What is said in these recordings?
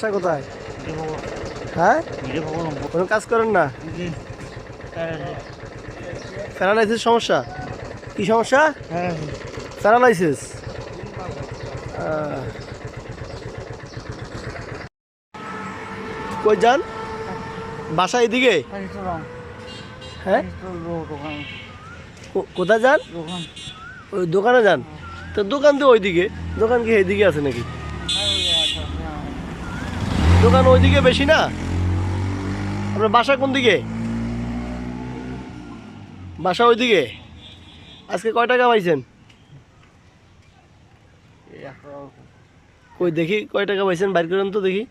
বাসা কোথায়? হ্যাঁ? কোনো কাজ করেন না? প্যারালাইসিস। সমস্যা? কি সমস্যা? প্যারালাইসিস। কই যান? বাসা এদিকে? হ্যাঁ? কো- কোথায় যান? ওই দোকানে যান? তো দোকান তো ওইদিকে। দোকান কি এইদিকে আছে নাকি? দোকান ওইদিকে বেশি না? আপনার বাসা কোন দিকে? বাসা ওইদিকে? আজকে কয় টাকা পাইছেন? কই দেখি কয় টাকা পাইছেন? বাইর করেন তো দেখি।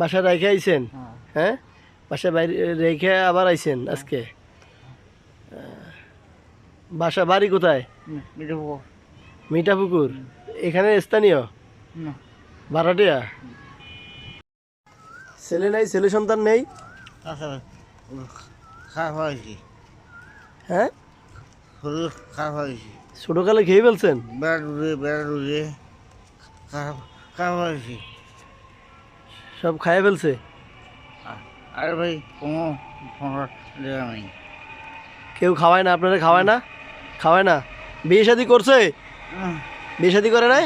বাসা রেখে আইছেন? হ্যাঁ। বাসা বাইরে রেখে আবার আইছেন আজকে? বাসা বাড়ি কোথায়? মিঠাপুকুর। এখানে স্থানীয়? ভাড়াটিয়া ছেলে নাই ছেলে সন্তান নেই? আচ্ছা হ্যাঁ? ছোটকালে খেয়ে ফেলছেন? সব খাইয়ে ফেলছে? আর ভাই কোনো নেই। কেউ খাওয়ায় না আপনারা খাওয়ায় না? খাওয়ায় না? বিয়ে শাদি করছে? বিয়ে শাদি করে নাই?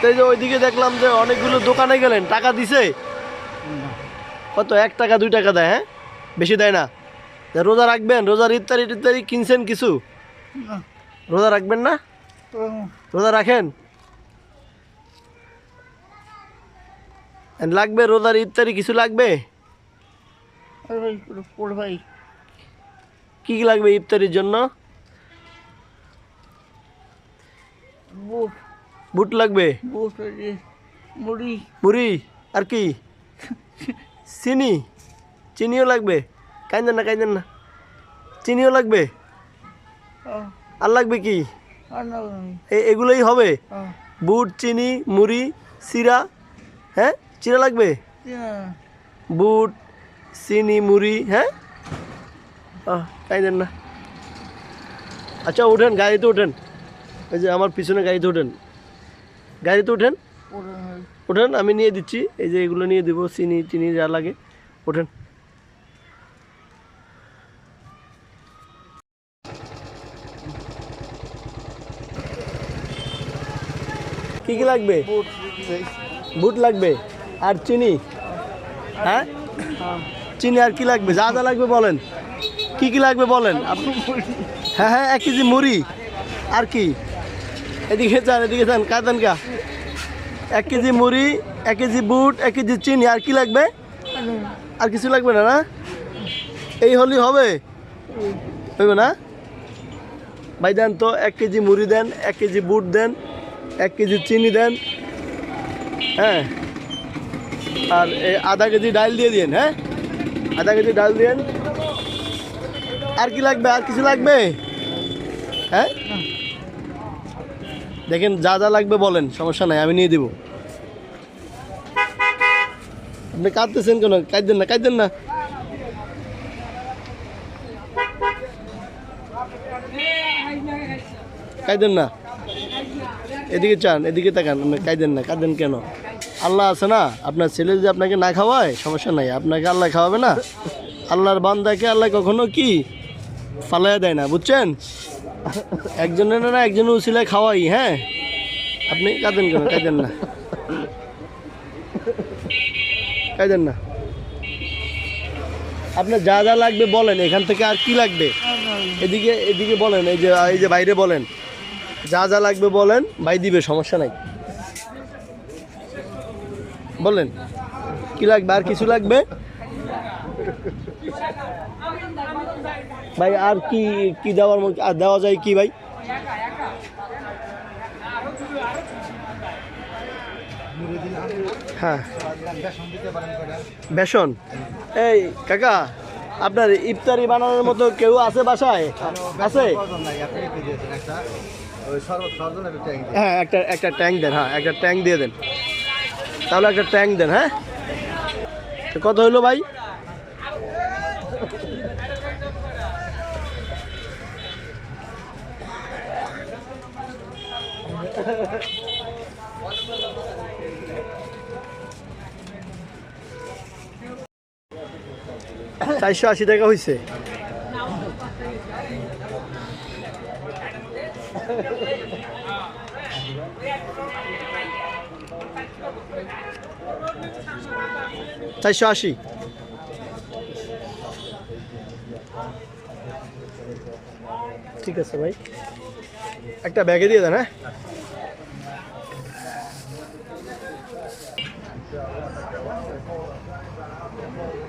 তো এই যে ওইদিকে দেখলাম যে অনেকগুলো দোকানে গেলেন টাকা দিছে? কত এক টাকা দুই টাকা দেয় হ্যাঁ? বেশি দেয় না। তা রোজা রাখবেন রোজার ইত্যাদি ইত্যাদি কিনছেন কিছু? রোজা রাখবেন না? রোজা রাখেন? And লাগবে রোজার ইত্যাদি কিছু লাগবে? আর ভাই পড়ে ভাই কি কি লাগবে ইফতারির জন্য বুট বুট লাগবে? মুড়ি। মুড়ি? আর কি? চিনি? চিনিও লাগবে? কাইন্দেন না কাইন্দেন না। চিনিও লাগবে? আর লাগবে কি? এগুলোই হবে? বুট চিনি মুড়ি চিরা হ্যাঁ? চিরা লাগবে? বুট চিনি মুড়ি হ্যাঁ? কাইন্দেন না। আচ্ছা ওঠেন গাড়িতে ওঠেন এই যে আমার পিছনে গাড়িতে ওঠেন গাড়িতে ওঠেন? ওঠেন আমি নিয়ে দিচ্ছি। এই যে এগুলো নিয়ে দেবো চিনি চিনি যা লাগে। ওঠেন। কি কি লাগবে? বুট। লাগবে আর চিনি? হ্যাঁ? চিনি আর কি লাগবে? যা যা লাগবে বলেন। কি কি লাগবে বলেন? আপনি হ্যাঁ হ্যাঁ এক কেজি মুড়ি। আর কি? এদিকে যান এদিকে যান কাঁদেন কা এক কেজি মুড়ি, এক কেজি বুট, এক কেজি চিনি, আর কি লাগবে? আর কিছু লাগবে না না? এই হলি হবে? হইবে না? ভাই দেন তো, এক কেজি মুড়ি দেন, এক কেজি বুট দেন, এক কেজি চিনি দেন হ্যাঁ? আর আধা কেজি ডাল দিয়ে দিন হ্যাঁ? আধা কেজি ডাল দিন আর কি লাগবে? আর কিছু লাগবে? হ্যাঁ? দেখেন, যা যা লাগবে বলেন, সমস্যা নাই, আমি নিয়ে দিব। আপনি কাঁদতেছেন কেন? কাঁদতেন না কাঁদতেন না। কাঁদেন না। এদিকে চান, এদিকে তাকান, আপনি কাঁদেন না কাঁদেন কেন? আল্লাহ আছে না? আপনার ছেলে যদি আপনাকে না খাওয়ায়, সমস্যা নাই, আপনাকে আল্লাহ খাওয়াবে না? আল্লাহর বান্দাকে আল্লাহ কখনো কি ফালাইয়া দেয় না, বুঝছেন? একজনের না একজনের উচিলায় খাওয়াই হ্যাঁ? আপনি কাঁদেন কেন? কাঁদেন না। কাঁদেন না। আপনার যা যা লাগবে বলেন, এখান থেকে আর কি লাগবে? এদিকে এদিকে বলেন, এই যে এই যে বাইরে বলেন। যা যা লাগবে বলেন, ভাই দিবে, সমস্যা নাই। বলেন, কি লাগবে, আর কিছু লাগবে? ভাই, আর কি কি দেওয়ার মতো আর দেওয়া যায় কি ভাই? হ্যাঁ। বেসন? এই, কাকা, আপনার ইফতারি বানানোর মতো কেউ আছে বাসায়? আছে? হ্যাঁ একটা একটা ট্যাঙ্ক দেন হ্যাঁ একটা ট্যাঙ্ক দিয়ে দেন। তাহলে একটা ট্যাঙ্ক দেন হ্যাঁ? কত হলো ভাই? চারশো আশি টাকা হয়েছে চারশো আশি। ঠিক আছে ভাই। একটা ব্যাগে দিয়ে দেন হ্যাঁ? Yeah, I'm going to go out and hold up.